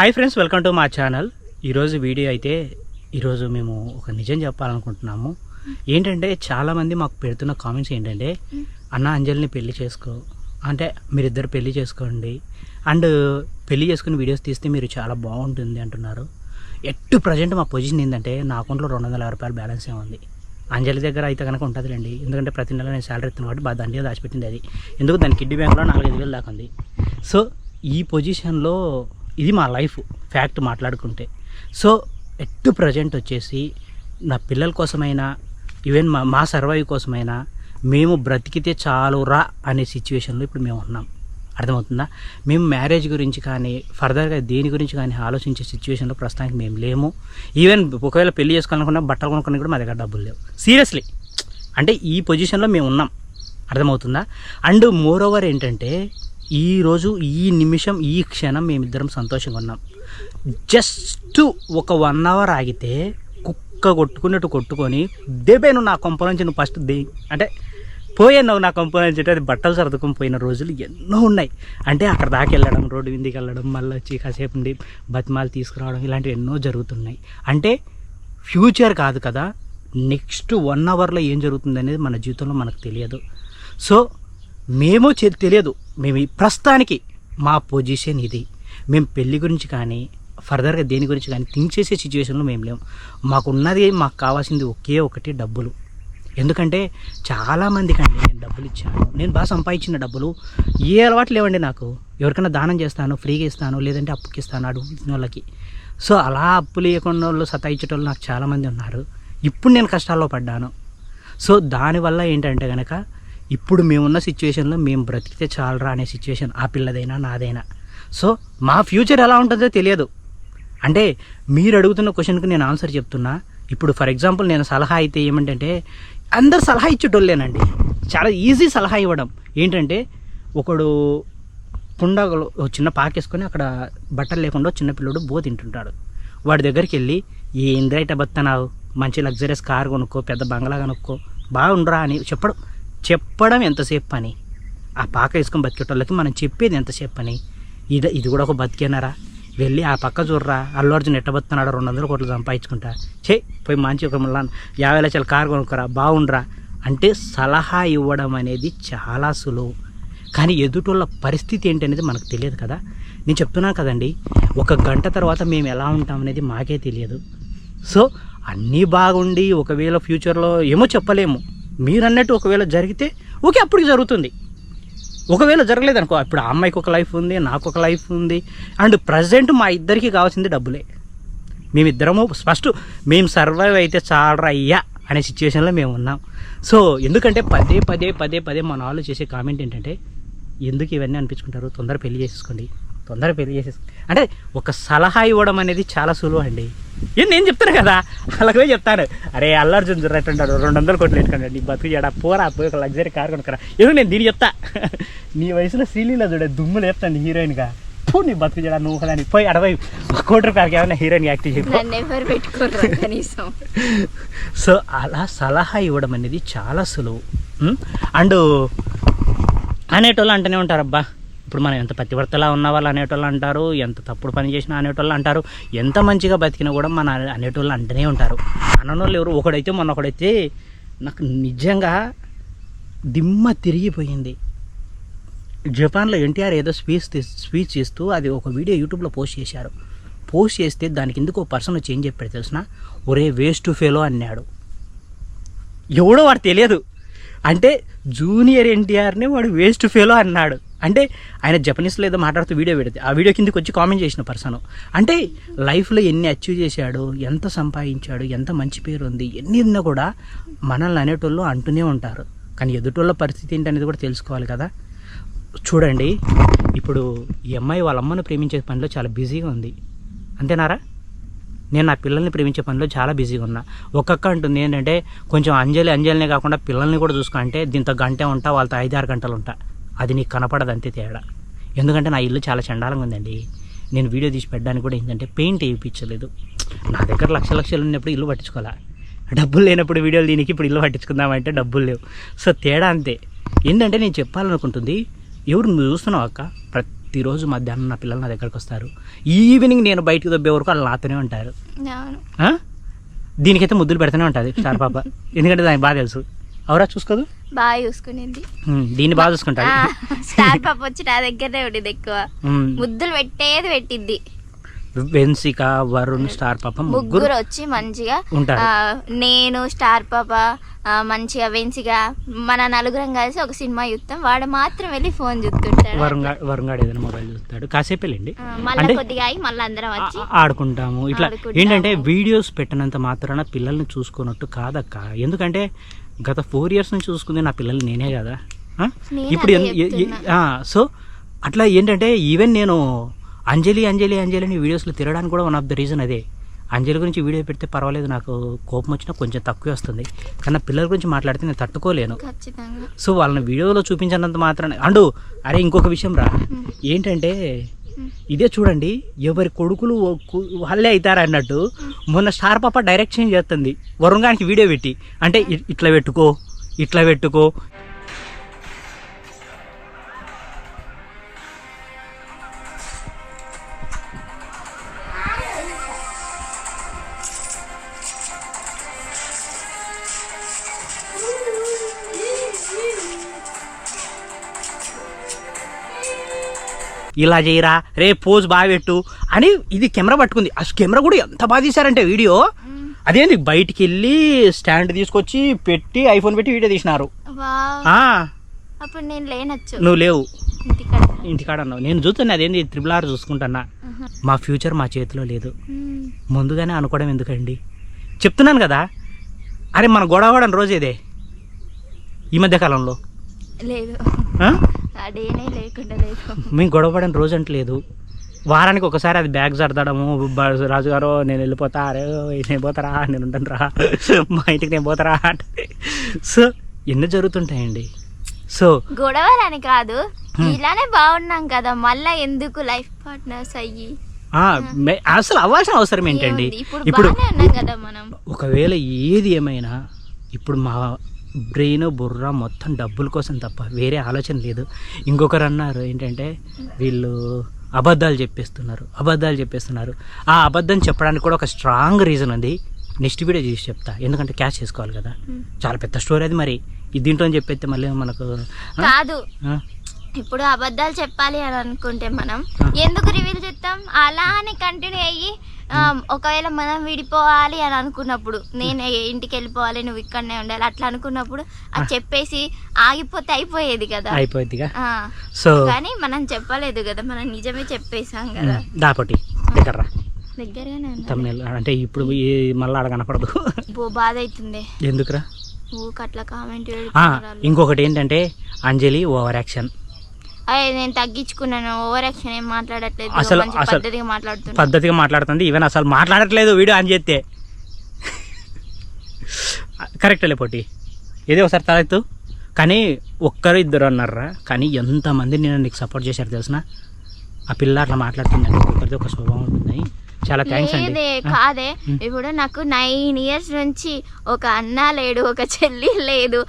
Hi friends welcome to మా channel ఈరోజు video అయితే ఈరోజు మేము ఒక నిజం చెప్పాలనుకుంటున్నాము. ఏంటంటే చాలామంది మాకు పెడుతున్న కామెంట్స్ ఏంటంటే అన్న అంజలిని పెళ్ళి చేసుకో. అంటే మీరిద్దరు పెళ్ళి చేసుకోండి. అండ్ పెళ్ళి చేసుకుని వీడియోస్ తీస్తే మీరు చాలా బాగుంటుంది అంటున్నారు. ఎట్టు ప్రజెంట్ మా పొజిషన్ ఏంటంటే నా అకౌంట్లో రెండు వందల యాభై రూపాయలు బ్యాలెన్స్ ఉంది. అంజలి దగ్గర అయితే కనుక ఉంటుందిలేండి. ఎందుకంటే ప్రతి నెల నేను శాలరీ ఇస్తాను కాబట్టి బాగా దండిగా దాచిపెట్టింది అది. ఎందుకు? దాని కిడ్నీ బ్యాంక్లో నాలుగైదు వేలు దాకా ఉంది. సో ఈ పొజిషన్లో ఇది మా లైఫ్ ఫ్యాక్ట్ మాట్లాడుకుంటే. సో ఎట్టు ప్రజెంట్ వచ్చేసి నా పిల్లల కోసమైనా ఈవెన్ మా మా సర్వైవ్ కోసమైనా మేము బ్రతికితే చాలు రా అనే సిచ్యువేషన్లో ఇప్పుడు మేము ఉన్నాం. అర్థమవుతుందా? మేము మ్యారేజ్ గురించి కానీ ఫర్దర్గా దేని గురించి కానీ ఆలోచించే సిచ్యువేషన్లో ప్రస్తుతానికి మేము లేము. ఈవెన్ ఒకవేళ పెళ్ళి చేసుకోవాలనుకున్నా బట్టలు కొనుక్కుని కూడా మా దగ్గర డబ్బులు లేవు. సీరియస్లీ. అంటే ఈ పొజిషన్లో మేము ఉన్నాం. అర్థమవుతుందా? అండ్ మోర్ ఓవర్ ఏంటంటే ఈరోజు ఈ నిమిషం ఈ క్షణం మేమిద్దరం సంతోషంగా ఉన్నాం. జస్ట్ ఒక వన్ అవర్ ఆగితే కుక్క కొట్టుకున్నట్టు కొట్టుకొని దేబే నువ్వు నా కొంప నుంచి నువ్వు ఫస్ట్ దే అంటే పోయాను నా కొంప నుంచి అంటే అది బట్టలు సర్దుకొని పోయిన రోజులు ఎన్నో ఉన్నాయి. అంటే అక్కడ దాకా వెళ్ళడం రోడ్డు విందికి వెళ్ళడం మళ్ళీ వచ్చి కాసేపు ఉండి బతిమాలు తీసుకురావడం ఇలాంటివి ఎన్నో జరుగుతున్నాయి. అంటే ఫ్యూచర్ కాదు కదా నెక్స్ట్ వన్ అవర్లో ఏం జరుగుతుంది అనేది మన జీవితంలో మనకు తెలియదు. సో మేము తెలియదు. మేము ప్రస్తుతానికి మా పొజిషన్ ఇది. మేము పెళ్ళి గురించి కానీ ఫర్దర్గా దేని గురించి కానీ థింక్ చేసే సిచ్యువేషన్లో మేము లేము మాకున్నది మాకు కావాల్సింది ఒకే ఒకటి డబ్బులు. ఎందుకంటే చాలామంది అండి నేను డబ్బులు ఇచ్చాను. నేను బాగా సంపాదించిన డబ్బులు. ఏ అలవాటు లేవండి నాకు. ఎవరికైనా దానం చేస్తాను ఫ్రీగా ఇస్తాను లేదంటే అప్పుకి ఇస్తాను అడుగుతున్న వాళ్ళకి. సో అలా అప్పులు లేకుండా వాళ్ళు సతాయించేటోళ్ళు నాకు చాలామంది ఉన్నారు. ఇప్పుడు నేను కష్టాల్లో పడ్డాను. సో దానివల్ల ఏంటంటే కనుక ఇప్పుడు మేమున్న సిచ్యువేషన్లో మేము బ్రతికితే చాలరా అనే సిచ్యువేషన్ ఆ పిల్లదైనా నాదైనా. సో మా ఫ్యూచర్ ఎలా ఉంటుందో తెలియదు. అంటే మీరు అడుగుతున్న క్వశ్చన్కి నేను ఆన్సర్ చెప్తున్నా. ఇప్పుడు ఫర్ ఎగ్జాంపుల్ నేను సలహా అయితే ఏమంటే అందరు సలహా ఇచ్చేటోళ్ళేనండి. చాలా ఈజీ సలహా ఇవ్వడం. ఏంటంటే ఒకడు పుండగలు ఓ చిన్న పాకేసుకొని అక్కడ బట్టలు లేకుండా చిన్నపిల్లడు బో తింటుంటాడు. వాడి దగ్గరికి వెళ్ళి ఏంద్రా ఇట బత్తనావు మంచి లగ్జరీస్ కార్ కొనుక్కో పెద్ద బంగ్లా కొనుక్కో బాగుండరా అని చెప్పడం. చెప్పడం ఎంతసేపు పని? ఆ పాక వేసుకొని బతికేటోళ్ళకి మనం చెప్పేది ఎంతసేపు పని? ఇది ఇది కూడా ఒక బతికేనారా? వెళ్ళి ఆ పక్క చూడరా? అల్లు అర్జున్ ఎట్టబతున్నాడు రెండు వందల కోట్లు సంపాదించుకుంటా. చే పోయి మంచి ఒక మళ్ళా యాభై లక్షల కారు కొనుక్కరా బాగుండ్రా అంటే సలహా ఇవ్వడం అనేది చాలా సులువు. కానీ ఎదుటోళ్ళ పరిస్థితి ఏంటనేది మనకు తెలియదు కదా. నేను చెప్తున్నాను కదండి ఒక గంట తర్వాత మేము ఎలా ఉంటాం అనేది మాకే తెలియదు. సో అన్నీ బాగుండి ఒకవేళ ఫ్యూచర్లో ఏమో చెప్పలేము. మీరన్నట్టు ఒకవేళ జరిగితే ఓకే అప్పటికి జరుగుతుంది. ఒకవేళ జరగలేదు అనుకో ఇప్పుడు ఆ అమ్మాయికి ఒక లైఫ్ ఉంది నాకు ఒక లైఫ్ ఉంది అండ్ ప్రజెంట్ మా ఇద్దరికి కావాల్సింది డబ్బులే. మేమిద్దరము ఫస్ట్ మేము సర్వైవ్ అయితే చాలరా అయ్యా అనే సిచ్యువేషన్లో మేము ఉన్నాం. సో ఎందుకంటే పదే పదే పదే పదే మన వాళ్ళు చేసే కామెంట్ ఏంటంటే ఎందుకు ఇవన్నీ అనిపించుకుంటారు? తొందర పెళ్ళి చేసేసుకోండి. తొందర పెళ్ళి చేసేసుకో అంటే ఒక సలహా ఇవ్వడం అనేది చాలా సులువు అండి. ఏం నేను చెప్తాను కదా? అలాగే చెప్తాను. అరే అల్లర్జున్ జుర్రెట్టుంటాడు రెండు వందలు కోట్లు పెట్టుకోండి నీ బతుకు చేయడా పోరా పోయి ఒక లగ్జరీ కార్ కొనుక్కరా. ఎందుకు నేను దీన్ని చెప్తా. నీ వయసులో శ్రీలీల చూడే దుమ్ములు చెప్తాను హీరోయిన్గా పో నీ బతుకు చేయడా నువ్వు ఒకదాని. పోయి అడవై కోటి రూపాయలకి ఏమైనా హీరోయిన్ పెట్టుకోరు కనీసం? సో అలా సలహా ఇవ్వడం అనేది చాలా సులువు? అండ్ అనేటోళ్ళు అంటూనే ఉంటారు అబ్బా. ఇప్పుడు మనం ఎంత పతివర్తలా ఉన్న వాళ్ళు అనేటోళ్ళు అంటారు ఎంత తప్పుడు పని చేసినా అనేటోళ్ళు అంటారు ఎంత మంచిగా బతికినా కూడా మన అనేటోళ్ళు అంటూనే ఉంటారు. అననోళ్ళు ఎవరు? ఒకడైతే మొన్న ఒకడైతే నాకు నిజంగా దిమ్మ తిరిగిపోయింది. జపాన్లో ఎన్టీఆర్ ఏదో స్పీచ్ స్పీచ్ ఇస్తూ అది ఒక వీడియో యూట్యూబ్లో పోస్ట్ చేశారు. పోస్ట్ చేస్తే దానికి ఎందుకు ఒక పర్సన్ వచ్చి ఏం చెప్పాడు తెలిసిన ఒరే వేస్ట్ ఫెలో అన్నాడు. ఎవడో వాడు తెలియదు. అంటే జూనియర్ ఎన్టీఆర్ని వాడు వేస్ట్ ఫెలో అన్నాడు. అంటే ఆయన జపనీస్లో ఏదో మాట్లాడుతూ వీడియో పెడితే ఆ వీడియో కిందకి వచ్చి కామెంట్ చేసిన పర్సన్ అంటే లైఫ్లో ఎన్ని అచీవ్ చేశాడు ఎంత సంపాదించాడు ఎంత మంచి పేరు ఉంది ఎన్ని ఉన్నా కూడా మనల్ని అనేటోళ్ళు అంటూనే ఉంటారు. కానీ ఎదుటోళ్ళ పరిస్థితి ఏంటనేది కూడా తెలుసుకోవాలి కదా. చూడండి ఇప్పుడు ఈ అమ్మాయి వాళ్ళ అమ్మను ప్రేమించే పనిలో చాలా బిజీగా ఉంది. అంతేనారా? నేను నా పిల్లల్ని ప్రేమించే పనిలో చాలా బిజీగా ఉన్నా. ఒక్కొక్క అంటుంది ఏంటంటే కొంచెం అంజలి అంజలినే కాకుండా పిల్లల్ని కూడా చూసుకుంటే దీంతో గంటే ఉంటా వాళ్ళతో ఐదు ఆరు గంటలు ఉంటా. అది నీకు కనపడదు అంతే తేడా. ఎందుకంటే నా ఇల్లు చాలా చండాలంగా ఉందండి. నేను వీడియో తీసి పెట్టడానికి కూడా ఏంటంటే పెయింట్ వేయించలేదు. నా దగ్గర లక్ష లక్షలు ఉన్నప్పుడు ఇల్లు పట్టించుకోవాలా? డబ్బులు లేనప్పుడు వీడియోలు దీనికి ఇప్పుడు ఇల్లు పట్టించుకుందామంటే డబ్బులు లేవు. సో తేడా అంతే. ఏంటంటే నేను చెప్పాలనుకుంటుంది ఎవరు నువ్వు చూస్తున్నావు అక్క? ప్రతి ప్రతిరోజు మధ్యాహ్నం నా పిల్లలు నా దగ్గరకు వస్తారు. ఈవినింగ్ నేను బయటకు దొబ్బే వరకు వాళ్ళు నాతోనే ఉంటారు? దీనికైతే ముద్దులు పెడుతూనే ఉంటుంది స్టార్ పాప. ఎందుకంటే దానికి బాగా తెలుసు. అవరా చూసుకోదు? బాగా చూసుకునేది. దీన్ని బాగా చూసుకుంటాడు ఆ, స్టార్ పాప వచ్చి నా దగ్గరనే ఉండేది ఎక్కువ. ముద్దులు పెట్టేది పెట్టిద్ది వెన్సిక వరుణ్ స్టార్ పాప ముగ్గురు వచ్చి మంచిగా నేను స్టార్ పాప మంచిగా వెన్సిగా మన నలుగురం కలిసి ఒక సినిమా చూస్తాం వాడు మాత్రం వెళ్ళి ఫోన్ చూస్తుంటాడు. వరుణ్ గాడు ఏదైనా మొబైల్ చూస్తాడు. కాసేపు వెళ్ళండి. మళ్ళా కొద్దిగా మళ్ళీ అందరం వచ్చి ఆడుకుంటాము. ఇట్లా. ఏంటంటే వీడియోస్ పెట్టినంత మాత్రాన పిల్లల్ని చూసుకున్నట్టు కాదక్క. ఎందుకంటే గత ఫోర్ ఇయర్స్ నుంచి చూసుకుంది నా పిల్లలు నేనే కదా. ఇప్పుడు సో అట్లా ఏంటంటే ఈవెన్ నేను అంజలి అంజలి అంజలి అని వీడియోస్లో తిరగడానికి కూడా వన్ ఆఫ్ ద రీజన్ అదే. అంజలి గురించి వీడియో పెడితే పర్వాలేదు నాకు కోపం వచ్చినా కొంచెం తక్కువే వస్తుంది. కానీ నా పిల్లల గురించి మాట్లాడితే నేను తట్టుకోలేను. సో వాళ్ళని వీడియోలో చూపించినంత మాత్రాన అండు అరే ఇంకొక విషయం రా. ఏంటంటే ఇదే చూడండి ఎవరి కొడుకులు వాళ్ళే అవుతారు అన్నట్టు మొన్న స్టార్ పాప డైరెక్షన్ చేస్తుంది. వరుణ్ గారికి వీడియో పెట్టి. అంటే ఇ- ఇట్లా పెట్టుకో ఇట్లా పెట్టుకో. ఇలా చేయరా రే పోజ్ బాగా పెట్టు అని ఇది కెమెరా పట్టుకుంది. ఆ కెమెరా కూడా ఎంత బాగా తీశారంటే వీడియో. అదేంది బయటికి వెళ్ళి స్టాండ్ తీసుకొచ్చి పెట్టి ఐఫోన్ పెట్టి వీడియో తీసినారు. వావ్. ఆ, అప్పుడు నేను లేనొచ్చు. నువ్వు లేవు. ఇంటికాడ. అన్నావు. నేను చూస్తున్నా అదేంది త్రిబుల్ ఆర్ చూసుకుంటున్నా. మా ఫ్యూచర్ మా చేతిలో లేదు. ముందుగానే అనుకోవడం ఎందుకండి? చెప్తున్నాను కదా అరే మన గొడవడం రోజేదే ఈ మధ్య కాలంలో లేదు డేనే లేకుండా లేదు. మేము గొడవపడిన రోజు అంటలేదు వారానికి ఒకసారి అది బ్యాగ్ సర్దడము రాజుగారు నేను వెళ్ళిపోతా అరే నేను పోతారా నేను ఉంటాను రా మా ఇంటికి నేను పోతారా అంటే. సో ఎన్ని జరుగుతుంటాయండి. సో గొడవలని కాదు. ఇలానే బాగున్నాం కదా మళ్ళా ఎందుకు లైఫ్ పార్ట్నర్స్ అయ్యి? అసలు అవ్వాల్సిన అవసరం ఏంటండి? ఇప్పుడు ఒకవేళ ఏది ఏమైనా ఇప్పుడు మా బ్రెయిన్ బుర్ర మొత్తం డబ్బుల కోసం తప్ప వేరే ఆలోచన లేదు. ఇంకొకరు అన్నారు ఏంటంటే వీళ్ళు అబద్ధాలు చెప్పేస్తున్నారు అబద్ధాలు చెప్పేస్తున్నారు. ఆ అబద్ధం చెప్పడానికి కూడా ఒక స్ట్రాంగ్ రీజన్ ఉంది. నెక్స్ట్ వీడియో చేసి చెప్తా. ఎందుకంటే క్యాచ్ చేసుకోవాలి కదా. చాలా పెద్ద స్టోరీ అది మరి. ఇది దీంట్లో చెప్పేస్తే మళ్ళీ మనకు? కాదు? ఇప్పుడు అబద్ధాలు చెప్పాలి అని అనుకుంటే మనం ఎందుకు రివీల్ చేస్తాం? అలానే కంటిన్యూ అయ్యి ఒకవేళ మనం విడిపోవాలి అని అనుకున్నప్పుడు నేను ఇంటికి వెళ్ళిపోవాలి నువ్వు ఇక్కడనే ఉండాలి అట్లా అనుకున్నప్పుడు అది చెప్పేసి ఆగిపోతే అయిపోయేది కదా. అయిపోద్దిగా ఆ, సో కానీ మనం చెప్పలేదు కదా మనం నిజమే చెప్పేసాం కదా. దాపటి దగ్గర దగ్గరగానే తమిళ అంటే ఇప్పుడు మళ్ళీ ఆడ కనపడదు. బాధ అవుతుంది. ఎందుకురా? ఇంకొకటి ఏంటంటే అంజలి ఓవర్ యాక్షన్ నేను తగ్గించుకున్నాను ఓవర్ యాక్షన్ ఏం మాట్లాడట్లేదు అసలు- పద్ధతిగా పద్ధతిగా మాట్లాడుతుంది. ఈవెన్ అసలు మాట్లాడట్లేదు వీడియో ఆన్ చేస్తే కరెక్ట్ పొట్టి ఏదో ఒకసారి తలెత్తు కానీ ఒక్కరు ఇద్దరు అన్నారా? కానీ ఎంతమంది నేను నీకు సపోర్ట్ చేశారు తెలిసిన? ఆ పిల్ల అట్లా మాట్లాడుతుంది ఒక్కొక్కరిది ఒక స్వభావం ఉంటుంది చాలా థ్యాంక్స్ అండి. కాదే. ఇప్పుడు నాకు నైన్ ఇయర్స్ నుంచి ఒక అన్న లేడు ఒక చెల్లి లేదు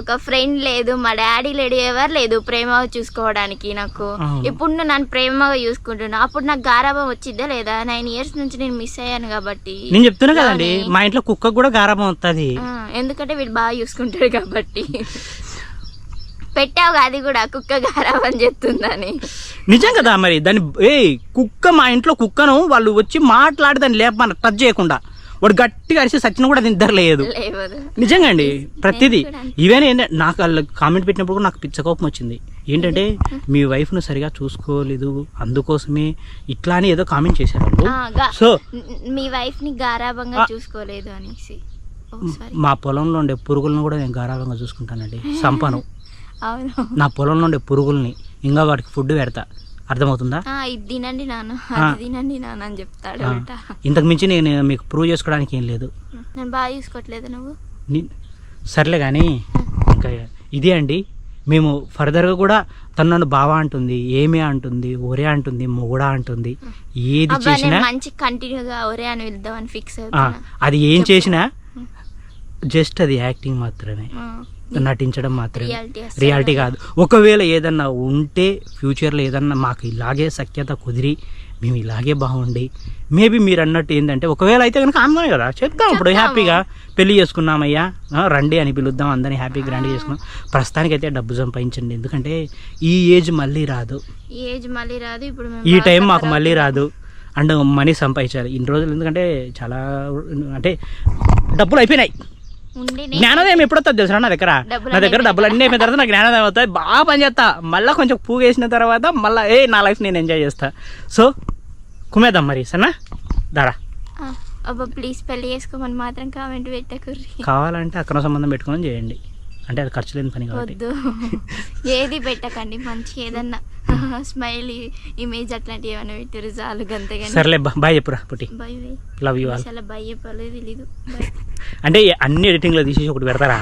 ఒక ఫ్రెండ్ లేదు మా డాడీ లేడు ఎవరు లేదు ప్రేమగా చూసుకోవడానికి నాకు. ఇప్పుడు నువ్వు నన్ను ప్రేమగా చూసుకుంటున్నా అప్పుడు నాకు గారాబం వచ్చిద్దా లేదా? నైన్ ఇయర్స్ నుంచి నేను మిస్ అయ్యాను కాబట్టి. నేను చెప్తున్నా కదండి. మా ఇంట్లో కుక్క కూడా గారాబం వస్తుంది ఎందుకంటే వీడు బాగా చూసుకుంటాడు కాబట్టి. పెట్టావు అది కూడా కుక్క గారాబం చెప్తుందని నిజం కదా మరి దాన్ని ఏ కుక్క మా ఇంట్లో కుక్కను వాళ్ళు వచ్చి మాట్లాడి దాన్ని లేపమని టచ్ చేయకుండా. వాడు గట్టిగా అరిసి సచిన కూడా అది నిద్ర లేదు. నిజంగా అండి ప్రతిదీ. ఈవెన్ ఏంటంటే నాకు వాళ్ళు కామెంట్ పెట్టినప్పుడు కూడా నాకు పిచ్చ కోపం వచ్చింది. ఏంటంటే మీ వైఫ్ను సరిగా చూసుకోలేదు అందుకోసమే ఇట్లా అని ఏదో కామెంట్ చేశారు సో మీ వైఫ్ని గారాబంగా ఆ. చూసుకోలేదు అనేసి. మా పొలంలో ఉండే పురుగులను కూడా నేను గారాభంగా చూసుకుంటానండి. సంపను. నా పొలంలో ఉండే పురుగుల్ని ఇంకా వాటికి ఫుడ్ పెడతా. అర్థమవుతుందా? ఇది తినండి నాన్న. అది తినండి నాన్న అని చెప్తాడు. ఇంతకు మించి నేను మీకు ప్రూవ్ చేసుకోవడానికి ఏం లేదు. నేను బాగా చూసుకోవట్లేదు నువ్వు? సర్లే కానీ ఇంకా ఇదే అండి. మేము ఫర్దర్గా కూడా తను నన్ను బావా అంటుంది ఏమి అంటుంది ఒరే అంటుంది మొగుడా అంటుంది. ఏది చేసినా మంచి కంటిన్యూగా ఒరే అని వెళ్దామని ఫిక్స్ ఆ, అవుతున్నా. అది ఏం చేసినా జస్ట్ అది యాక్టింగ్ మాత్రమే. నటించడం మాత్రమే. రియాలిటీ కాదు. ఒకవేళ ఏదన్నా ఉంటే ఫ్యూచర్లో ఏదన్నా మాకు ఇలాగే సఖ్యత కుదిరి మేము ఇలాగే బాగుండి మేబీ మీరు అన్నట్టు ఏంటంటే ఒకవేళ అయితే కనుక ఆనందమే కదా చెప్తాం ఇప్పుడు. హ్యాపీగా పెళ్ళి చేసుకున్నామయ్యా రండి అని పిలుద్దాం అందరినీ హ్యాపీ గ్రాండ్ చేసుకున్నాం ప్రస్తుతానికైతే డబ్బు సంపాదించండి. ఎందుకంటే ఈ ఏజ్ మళ్ళీ రాదు. ఈ ఏజ్ మళ్ళీ రాదు. ఇప్పుడు ఈ టైం మాకు మళ్ళీ. రాదు. అండ్ మనీ సంపాదించాలి. ఇన్ని రోజులు ఎందుకంటే చాలా అంటే డబ్బులు అయిపోయినాయి. జ్ఞానోదయం ఎప్పుడొస్తుంది తెలుసా నా దగ్గర? నా దగ్గర డబ్బులు అన్నీ అయిపోయిన తర్వాత నాకు జ్ఞానోదయం అవుతాయి. బాగా పని చేస్తా. మళ్ళీ కొంచెం పూగేసిన తర్వాత మళ్ళీ ఏ నా లైఫ్ నేను ఎంజాయ్ చేస్తా. సో కుమేద్దాం మరి సరేనా? దారా. అబ్బా ప్లీజ్ పెళ్ళి చేసుకోమని మాత్రం కామెంట్ పెట్టకుర్రి. కావాలంటే అక్రమ సంబంధం పెట్టుకొని చేయండి. అంటే అది ఖర్చు లేని పని వద్దు. ఏది పెట్టకండి మంచి ఏదన్నా. స్మైల్ ఇమేజ్ అట్లాంటివి ఏమైనా పెట్టారు చాలు గంతగాని సర్లే బాయ్ చెప్పురా పుట్టి. Bye bye love you all అసలు భయ చెప్పలేదు తెలీదు. అంటే అన్ని ఎడిటింగ్లో తీసేసి ఒకటి పెడతారా.